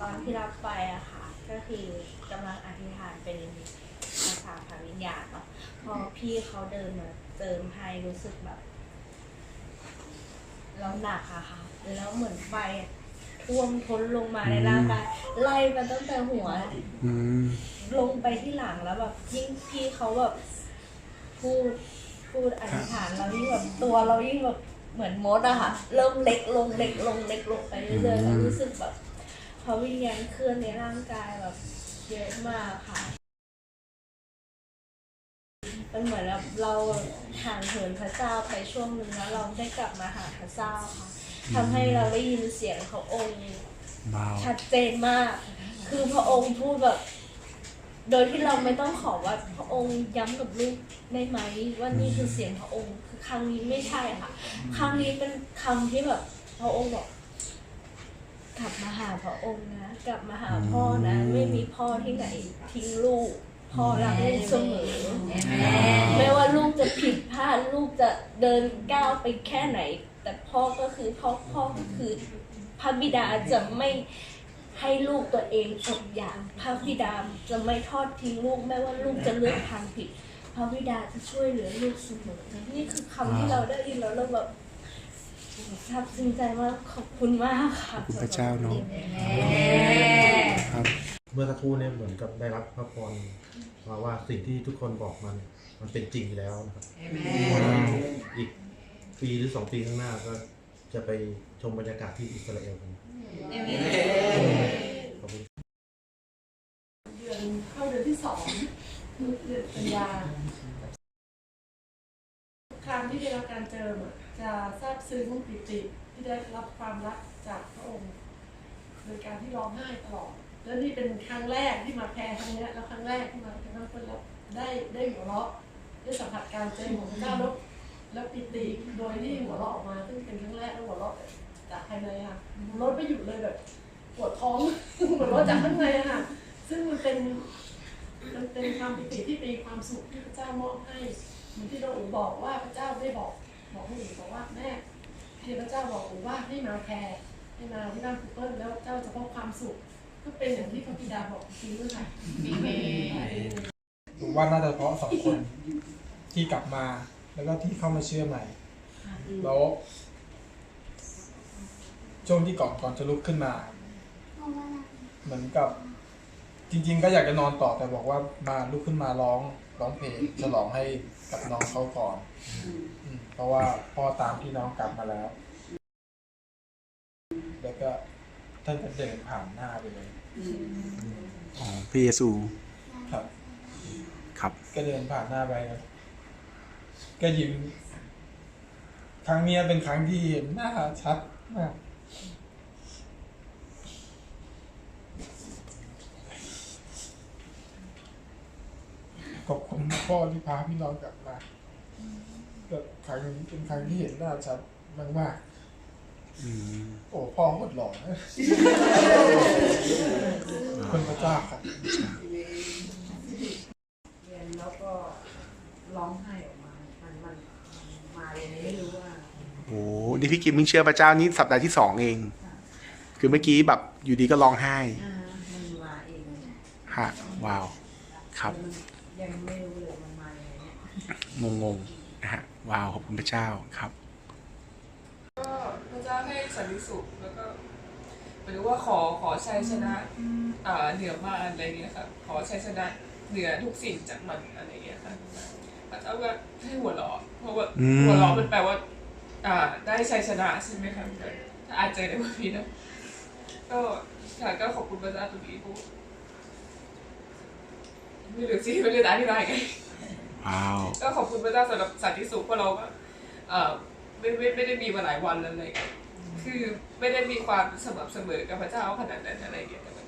ตอนที่รับไปอะค่ะ ก็คือกำลังอธิษฐานเป็นภาษาพระวิญญาณเนาะพอพี่เขาเดินมาเติมให้รู้สึกแบบเราหนักอะค่ะ แล้วเหมือนไฟท่วมท้นลงมาในร่างกายไล่มาตั้งแต่หัว อืมลงไปที่หลังแล้วแบบยิ่งพี่เขาแบบพูดพูดอธิษฐานเรายิ่งแบบตัวเรายิ่งแบบเหมือนมดอะค่ะ เริ่มเล็กลงเล็กลงเล็กลงไปเรื่อยๆแล้วรู้สึกแบบ พอวิญญาณเคลื่อนในร่างกายแบบเยอะมากค่ะ มันเหมือนแบบเราห่างเหินพระเจ้าไปช่วงหนึ่งแล้วเราได้กลับมาหาพระเจ้าค่ะทำให้เราได้ยินเสียงขององค์ว้าวชัดเจนมาก คือพระองค์พูดแบบ โดยที่เราไม่ต้องขอว่าพระองค์ย้ำกับลูกได้ไหมว่านี่คือเสียงพระองค์ คือครั้งนี้ไม่ใช่ค่ะ ครั้งนี้เป็นคำที่แบบ พระองค์บอก กลับมาหาพระองค์นะ กลับมาหาพ่อนะ ไม่มีพ่อที่ไหนทิ้งลูก พ่อรักลูกเสมอ ไม่ว่าลูกจะผิดพลาดลูกจะเดินก้าวไปแค่ไหน แต่พ่อก็คือพ่อพ่อก็คือพระบิดาจะไม่ให้ลูกตัวเองอดอยากพระบิดาจะไม่ทอดทิ้งลูกแม้ว่าลูกจะเลือกทางผิดพระบิดาจะช่วยเหลือลูกเสมอนี่คือคำที่เราได้ยินแล้วเราแบบ ซาบซึ้งใจมากขอบคุณมากค่ะขอบคุณพระเจ้าเนาะครับ เมื่อสักครู่เนี่ยเหมือนกับได้รับพระพรมาว่าสิ่งที่ทุกคนบอกมันมันเป็นจริงแล้วนะครับอีกปีหรือสองปีข้างหน้าก็จะไปชมบรรยากาศที่อิสราเอลกันขอบคุณเดือนเข้าเดือนที่สองเดือนกันยาทุกครั้งที่ได้รับ การเจออะจะซาบซึ้งปิติที่ได้รับความรักจากพระองค์โดยการที่ร้องไห้ตลอด แล้วนี่เป็นครั้งแรกที่มาแพรครั้งเนี้ยแล้วครั้งแรกที่มาเป็นคนแล้วได้ได้หัวเราะได้สัมผัสการเจอของพระเจ้าแล้วแล้วปิติโดยที่หัวเราะออกมาซึ่งเป็นครั้งแรกแล้วหัวเราะจากภายในค่ะหัวเราะไม่หยุดเลยแบบปวดท้องหัวเราะจากข้างในอะค่ะ ซึ่งมันเป็นมันเป็นความปิติที่เป็นความสุขที่พระเจ้ามอบให้เหมือนที่เราอูบอกว่าพระเจ้าได้บอก บอกให้อูบอกว่าแม่ที่พระเจ้าบอกอูว่าให้มาแพรให้มาที่บ้านคุปเปิลแล้วเจ้าจะพบความสุข ก็เป็นอย่างที่พระบิดาบอกจริงด้วยค่ะผมว่าน่าจะเพราะสองคนที่กลับมา แล้วก็ที่เข้ามาเชื่อใหม่แล้วช่วงที่ก่อนก่อนจะลุกขึ้นมา เหมือนกับ จริง ๆ ก็อยากจะนอนต่อแต่บอกว่ามาลุกขึ้นมาร้อง ร้องเพลงฉลองให้กับน้องเขาก่อนอืมเพราะว่าพ่อตามพี่น้องกลับมาแล้ว แล้วก็ท่านก็เดินผ่านหน้าไปเลย อ๋อพระเยซูครับ ครับ ก็เดินผ่านหน้าไปครับก็ยิ้มครั้งเนี้ยเป็นครั้งที่เห็นหน้าชัดมาก ขอบคุณพ่อที่พาพี่น้องกลับมาก็ครั้งนี้เป็นครั้งที่เห็นหน้าชัดมากอืมๆโอ้พ่อโคตรหล่อนะคนพระเจ้าครับเรียนแล้วก็ร้องไห้ออกมา มันมันมาเลยไม่รู้ว่าโอ้นี่พี่กิมเพิ่งเชื่อพระเจ้านี่สัปดาห์ที่สองเอง คือเมื่อกี้แบบอยู่ดีก็ร้องไห้อ่ามันมาเองฮะว้าว ครับมัน ยังไม่รู้เลยมันมาอย่างเงี้ยงงๆนะฮะว้าวขอบคุณพระเจ้าครับ ก็พระเจ้าให้สันติสุขแล้วก็หมายถึงว่าขอขอชัยชนะอ่าเหนือมารอะไรเงี้ยค่ะ ขอชัยชนะเหนือทุกสิ่งจากมันอะไรเงี้ยค่ะพระเจ้าก็ให้หัวเราะเพราะว่าอืม หัวเราะมันแปลว่าอ่าได้ชัยชนะใช่ไหมคะถ้าอาจเจอในวันนี้นะก็ค่ะก็ขอบคุณพระเจ้าตรงนี้พูด ไม่รู้สิไม่รู้จะอธิบายไงว้าวก็ขอบคุณพระเจ้าสำหรับสันติสุขเพราะเราก็เอ่อไม่ไม่ไม่ได้มีมาหลายวันแล้วอะไรเงี้ยคือไม่ได้มีความสม่ำเสมอกับพระเจ้าขนาดนั้นอะไรเงี้ยแต่ว่า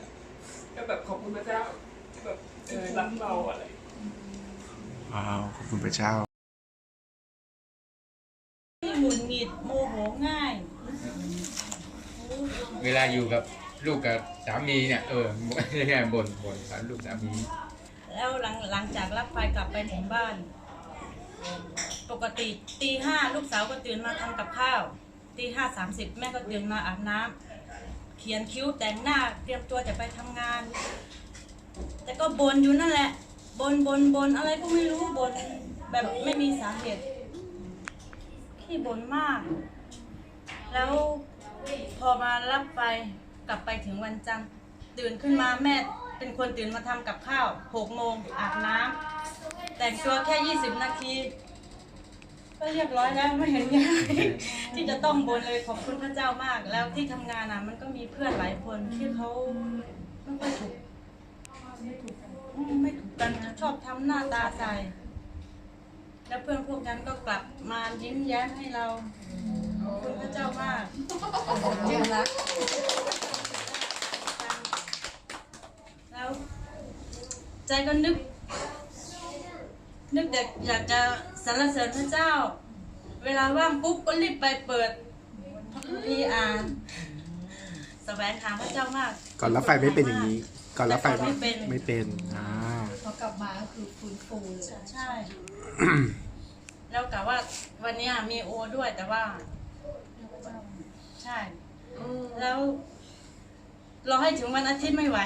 ก็แบบขอบคุณพระเจ้าที่แบบเออรักเราอะไรว้าวขอบคุณพระเจ้าหงุดหงิดโมโหง่าย เวลาอยู่กับลูกกับสามีเนี่ยเออไม่ใช่บ่นบ่นสารลูกสามี แล้วหลังหลังจากรับไฟกลับไปถึงบ้าน ปกติตีห้าลูกสาวก็ตื่นมาทำกับข้าวตีห้าสามสิบแม่ก็ตื่นมาอาบน้ำคิดขียนคิ้วแต่งหน้าเตรียมตัวจะไปทำงาน แต่ก็บนอยู่นั่นแหละบนบนบนอะไรก็ไม่รู้บนแบบไม่มีสาเหตุขี้บนมาก แล้วพอมารับไปกลับไปถึงวันจันทร์ตื่นขึ้นมาแม่ เป็นคนตื่นมาทำกับข้าวหกโมงอาบน้ำแต่งตัวแค่ยี่สิบนาที ก็เรียบร้อยแล้วไม่เห็นยังไงที่จะต้องบนเลยขอบคุณพระเจ้ามาก แล้วที่ทำงานอะ มันก็มีเพื่อนหลายคนที่เขาไม่ค่อยถูกไม่ถูกไม่ถูกกันชอบทำหน้าตาใส่แล้วเพื่อนพวกนั้นก็กลับมายิ้มแย้มให้เราขอบคุณพระเจ้ามากจริงรัก แล้ว ใจก็นึก นึกอยากอยากจะสรรเสริญพระเจ้า เวลาว่างปุ๊บก็รีบไปเปิดพระคัมภีร์อ่านแสวงหาพระเจ้ามาก ก่อนรับไฟไม่เป็นอย่างนี้ ก่อนรับไฟแต่ก่อนไม่เป็นไม่เป็นอ่าพอกลับมาก็คือฟื้นฟูเลย ใช่ แล้วกะว่าวันเนี้ยมีโอด้วยแต่ว่า ใช่ แล้วรอให้ถึงวันอาทิตย์ไม่ไหว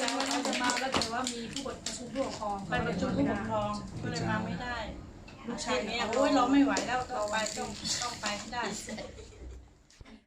จะมาแล้วแต่ว่ามีผู้ปกประชุมผู้ปกครอง ไปประชุมผู้ปกครองก็เลยมาไม่ได้ลูกชายเนี่ยโอ้ยเราไม่ไหวแล้วต้องไปต้องต้องไปให้ได้